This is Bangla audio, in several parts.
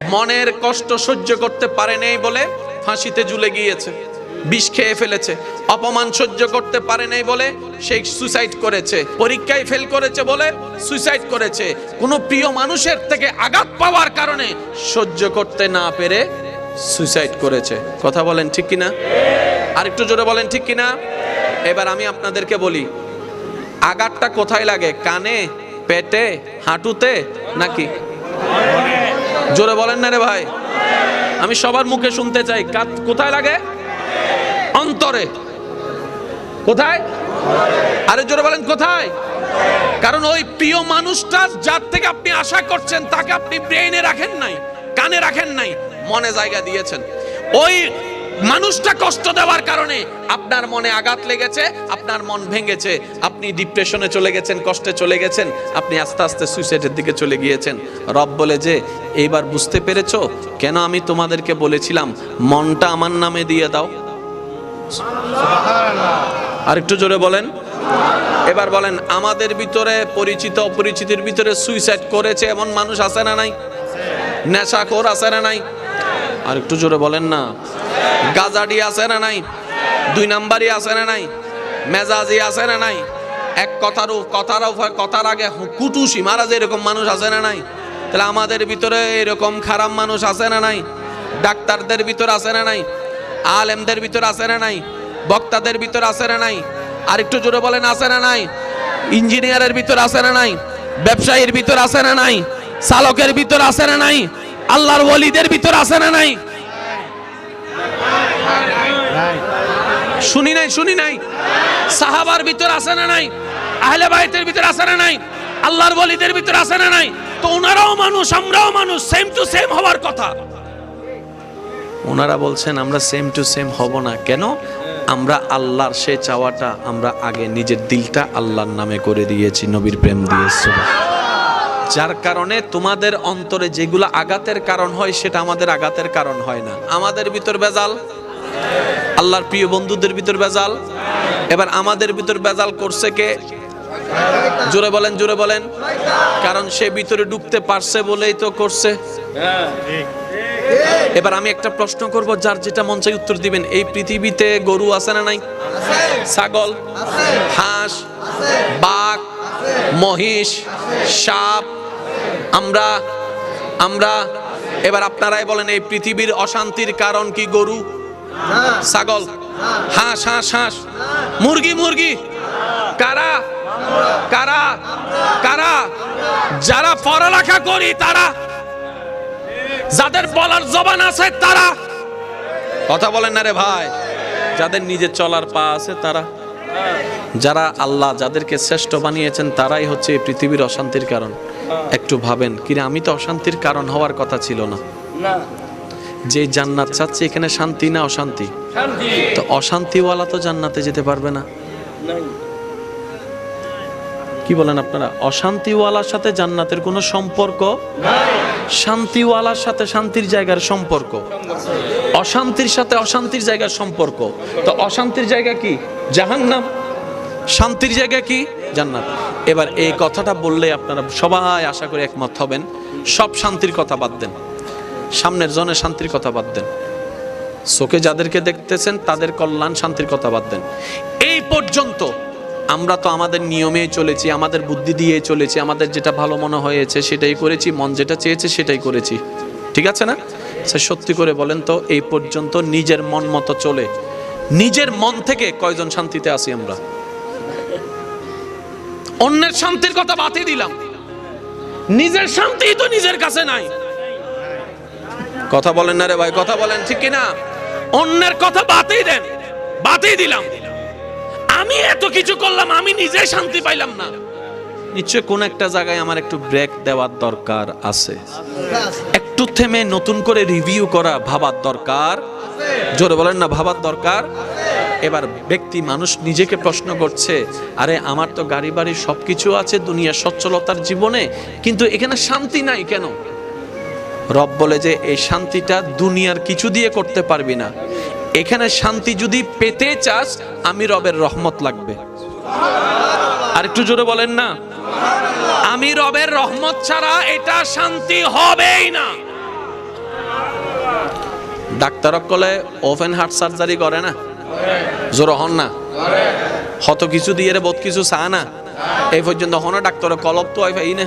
মনের কষ্ট সহ্য করতে পারে নেই বলে ফাঁসিতে ঝুলে গিয়েছে, বিষ খেয়ে ফেলেছে, অপমান সহ্য করতে পারে নাই বলে সে সুসাইড করেছে, পরীক্ষায় ফেল করেছে বলে সুসাইড করেছে। কোনো প্রিয় মানুষের থেকে আঘাত পাওয়ার কারণে সহ্য করতে না পেরে সুসাইড করেছে। কথা বলেন ঠিক কিনা? আরেকটু জোরে বলেন ঠিক কিনা? এবার আমি আপনাদেরকে বলি, আঘাতটা কোথায় লাগে? কানে, পেটে, হাঁটুতে নাকি জোরে বলেন না রে ভাই। আমি সবার মুখে শুনতে চাই। কোথায় লাগে? অন্তরে। কোথায়? আরে জোরে বলেন, কোথায়? কারণ ওই প্রিয় মানুষটা যার থেকে আপনি আশা করছেন, তাকে আপনি ব্রেইনে রাখেন নাই, কানে রাখেন নাই, মনে জায়গা দিয়েছেন। ওই মানুষটা কষ্ট দেওয়ার কারণে আপনার মনে আঘাত লেগেছে, আপনার মন ভেঙেছে, আপনি ডিপ্রেশনে চলে গেছেন, কষ্টে চলে গেছেন, আপনি আস্তে আস্তে সুইসাইডের দিকে চলে গিয়েছেন। রব বলে যে, এইবার বুঝতে পেরেছ? কেন আমি তোমাদেরকে বলেছিলাম, মনটা আমার নামে দিয়ে দাও? আরেকটু জোরে বলেন। এবার বলেন, আমাদের ভিতরে পরিচিত অপরিচিতির ভিতরে সুইসাইড করেছে এমন মানুষ আছে না নাই? নেশাখোর আছে না নাই? আর একটু জোরে বলেন না। গাজাডি আছে না নাই দুই নাম্বারই আছে না নাই মেজাজি আছে না নাই এক কথার কথার কথার আগে কুটুসি মারা যে এরকম মানুষ আছে না নাই তাহলে আমাদের ভিতরে এরকম খারাপ মানুষ আছে না নাই ডাক্তারদের ভিতর আছে না নাই আলেমদের ভিতর আছে না নাই বক্তাদের ভিতর আছে না নাই আর একটু জোরে বলেন আছে না নাই ইঞ্জিনিয়ারের ভিতর আছে না নাই ব্যবসায়ীর ভিতর আছে না নাই চালকের ভিতর আছে না নাই আল্লাহর ওলিদের ভিতর আছে না নাই শুনি নাই শুনি নাই। সাহাবার ভিতর আছে না নাই? আহলে বাইতের ভিতর আছে না নাই? আল্লাহর বলিদের ভিতর আছে না নাই? তো ওনারাও মানুষ, আমরাও মানুষ সেম টু সেম হওয়ার কথা। ওনারা বলছেন, আমরা সেম টু সেম হব না। কেন? আমরা আল্লাহর সে চাওয়াটা আমরা আগে নিজের দিলটা আল্লাহর নামে করে দিয়েছি, নবীর প্রেম দিয়েছি যার কারণে তোমাদের অন্তরে যেগুলো আঘাতের কারণ হয়, সেটা আমাদের আঘাতের কারণ হয় না। আমাদের ভিতর বেজাল আল্লাহর প্রিয় বন্ধুদের ভিতর বেজাল। এবার আমাদের ভিতর বেজাল করছে কে? জোরে বলেন জোরে বলেন। কারণ সে ভিতরে ঢুকতে পারছে বলেই তো করছে। এবার আমি একটা প্রশ্ন করব, যার যেটা মন চাই উত্তর দিবেন। এই পৃথিবীতে গরু আছে না নাই? ছাগল, হাঁস, বাঘ, মহিষ, সাপ, আমরা আমরা। এবার আপনারাই বলেন, এই পৃথিবীর অশান্তির কারণ কি গরু? ছাগল। হাঁস হাঁস হাঁস। মুরগি মুরগি। কারা? কারা? কারা? যারা পড়ালেখা করি তারা। যাদের বলার জবান আছে তারা। কথা বলেন না রে ভাই। যাদের নিজের চলার পা আছে তারা। যারা আল্লাহ যাদেরকে শ্রেষ্ঠ বানিয়েছেন তারাই হচ্ছে এই পৃথিবীর অশান্তির কারণ। একটু ভাবেন, কিরে, আমি তো অশান্তির কারণ হওয়ার কথা ছিল না। না যে জান্নাত চাচ্ছে এখানে শান্তি না অশান্তি? তো অশান্তিওয়ালা তো জান্নাতে যেতে পারবে না। কি বলেন আপনারা? অশান্তিওয়ালার সাথে জান্নাতের কোনো সম্পর্ক? শান্তিওয়ালার সাথে শান্তির জায়গার সম্পর্ক। অশান্তির সাথে অশান্তির জায়গার সম্পর্ক। তো অশান্তির জায়গা কি? জাহান্নাম। শান্তির জায়গা কি? জান্নাত। এবার এই কথাটা বললে আপনারা সবাই আশা করি একমত হবেন। সব শান্তির কথা বাদ দেন। সামনের জনে শান্তির কথা বাদ দেন। চোখে যাদেরকে দেখতেছেন, তাদের কল্যাণ শান্তির কথা বাদ দেন। এই পর্যন্ত আমরা তো আমাদের নিয়মেই চলেছি, আমাদের বুদ্ধি দিয়ে চলেছি, আমাদের যেটা ভালো মনে হয়েছে সেটাই করেছি, মন যেটা চেয়েছে সেটাই করেছি। ঠিক আছে না? সে সত্যি করে বলেন তো, এই পর্যন্ত নিজের মন মতো চলে। নিজের মন থেকে কয়জন শান্তিতে আছি আমরা? অন্যের শান্তির কথা বাতি দিলাম। নিজের শান্তি তো নিজের কাছে নাই। কথা বলেন না রে ভাই, কথা বলেন, ঠিক কিনা? অন্যের কথা বাতেই দেন বাতেই দিলাম। আমি এত কিছু করলাম, আমি নিজে শান্তি পাইলাম না। নিশ্চয় কোন একটা জায়গায় আমার একটু ব্রেক দেওয়ার দরকার আছে। একটু থেমে নতুন করে রিভিউ করা ভাবার দরকার। জোরে বলেন না, ভাবার দরকার? এবার ব্যক্তি, মানুষ নিজেকে প্রশ্ন করছে, আরে আমার তো গাড়ি বাড়ি সবকিছু আছে, দুনিয়ার সচ্ছলতার জীবনে, কিন্তু এখানে শান্তি নাই কেন? রব বলে যে, এই শান্তিটা দুনিয়ার কিছু দিয়ে করতে পারবি না। এখানে শান্তি যদি পেতে চাস, আমি রবের রহমত লাগবে। আর একটু জোরে বলেন না। আমি রবের রহমত ছাড়া এটা শান্তি হবেই না। ডাক্তারক কলে ওপেন হার্ট সার্জারি করে না? জোর হন না। হত কিছু দিয়ে রে, বহুত কিছু চা না। এই পর্যন্ত হন ডাক্তার কলব তো হয় না।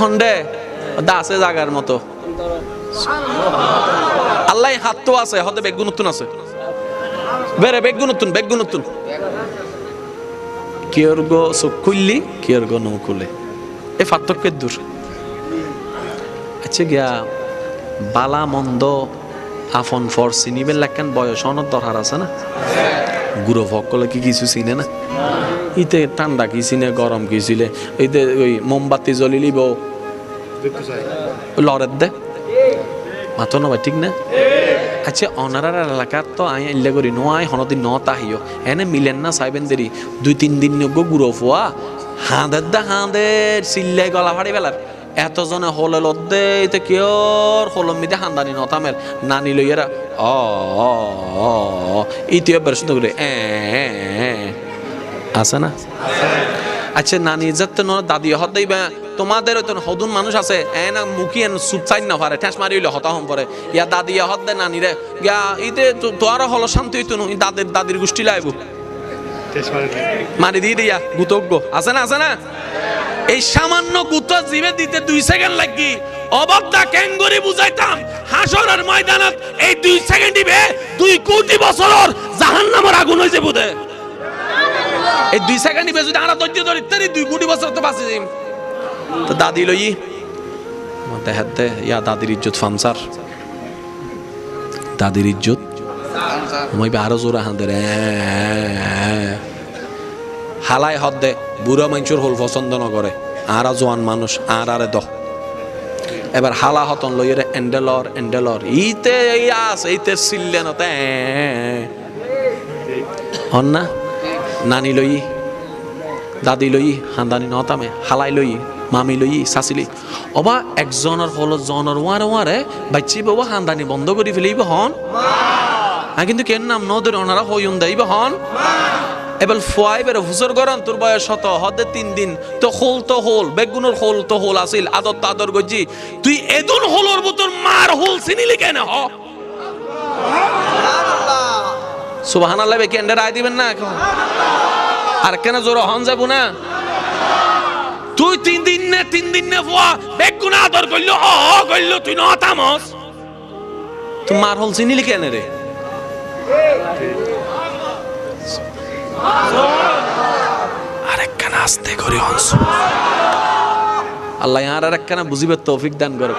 হন্ডে? দাসে জাগার মতো। আল্লাহ হাত তো আছে, হতে বেগুন নতুন আছে। বেরে বেগুন নতুন বেগুন নতুন কিয়র গো চোখ খুললি কিয়র গো নৌ খুলে এ পার্থক্যের দূর। আচ্ছা গিয়া, বালা মন্দ আফন ফর চিনিবেন লাগান বয়স অনেক দরকার আছে না? গুরু ভক্কলে কি কিছু চিনে না? ইতে ঠান্ডা কি চিনে গরম কি ছিলে ইতে ওই মোমবাতি জ্বলিলিব। লরের দে। মাতো ভাই ঠিক না? আচ্ছা অনারার এলাকার তো আই ইল্লে করি নো আই হনদিন ন তাহিও এনে মিলেন না সাইবেন দেরি দুই তিন দিন গো গুড়ো ফোয়া হাঁদের দা হাঁদের চিল্লাই গলা ফাড়ি বেলার এতজনে হলে লদ্দে এতে কিয়র হলম মিদে হান্দানি নতামের নানি লইয়েরা অ অ, অ ইতিয়ে বের করে এ। আছে না? আচ্ছা নানি যাতে দাদি হত দিবা তোমাদের তো হদুন মানুষ আছে এ না মুখি এন সুপ চাই না পারে ঠেস মারি হইলে হতা হম পরে। ইয়া দাদি হত দে নানি রে। গা ইতে তোর হলো শান্তি হইতো নো দাদের দাদির গোষ্ঠী লাইব। মারি দিয়ে দিয়া গুতজ্ঞ। আছে না আছে না? এই সামান্য গুতো জিবে দিতে দুই সেকেন্ড লাগি। অবদ্ধা ক্যাঙ্গুরি বুঝাইতাম হাসরের ময়দানত এই দুই সেকেন্ড দিবে দুই কোটি বছরের জাহান্নামের আগুন হইছে বুদে এই দুই সেকেন্ড নিবে যদি আমরা ধৈর্য ধরি তারি দুই কোটি বছর তো বাঁচে যাইম। তো দাদি লই মতে হাতে ইয়া দাদির ইজ্জত ফামসার দাদির ইজ্জত। মই আরও জোরা রে। হালাই হদ দে, বুড়া মানুষের হল পছন্দ নকরে আর জোয়ান মানুষ, আর আরে দহ। এবার হালা হতন লই রে, এন্ডেলর এন্ডেলর। ইতে ইয়াস এইতে সিল্লে নতে হন না? নানি লই, দাদি লই, হান্দানি নতামে, হালাই লই, মামি লই সাসিলি অবা একজনের হলো জনের ওয়ারে ওয়ারে বাচ্চি বাবা হান্দানি বন্ধ করে ফেলিব হন। হ্যাঁ কিন্তু কেন নাম নদীর ওনারা হইন দেইব হন। এবার ফুয়াই বের হুসর গরন তোর বয়স শত, হদে তিন দিন, তো হোল তো হোল বেগুনের হোল তো হোল আসিল আদর তো আদর গজি, তুই এদুন হোলর বুতর মার হোল চিনিলি কেন হ? সুবাহান আল্লাহ এন্ডে রায় দিবেন না এখন? আর কেন জোর হন যাব না? তুই তিন দিন নে, তিন দিন নে ফুয়া বেগুন আদর করল, অ করল, তুই ন তামস তুই মার হোল চিনিলি কেন রে? আরেকখানা আস্তে করে হনস? আল্লাহ আর আরেকখানা বুঝিবে তৌফিক দান করো।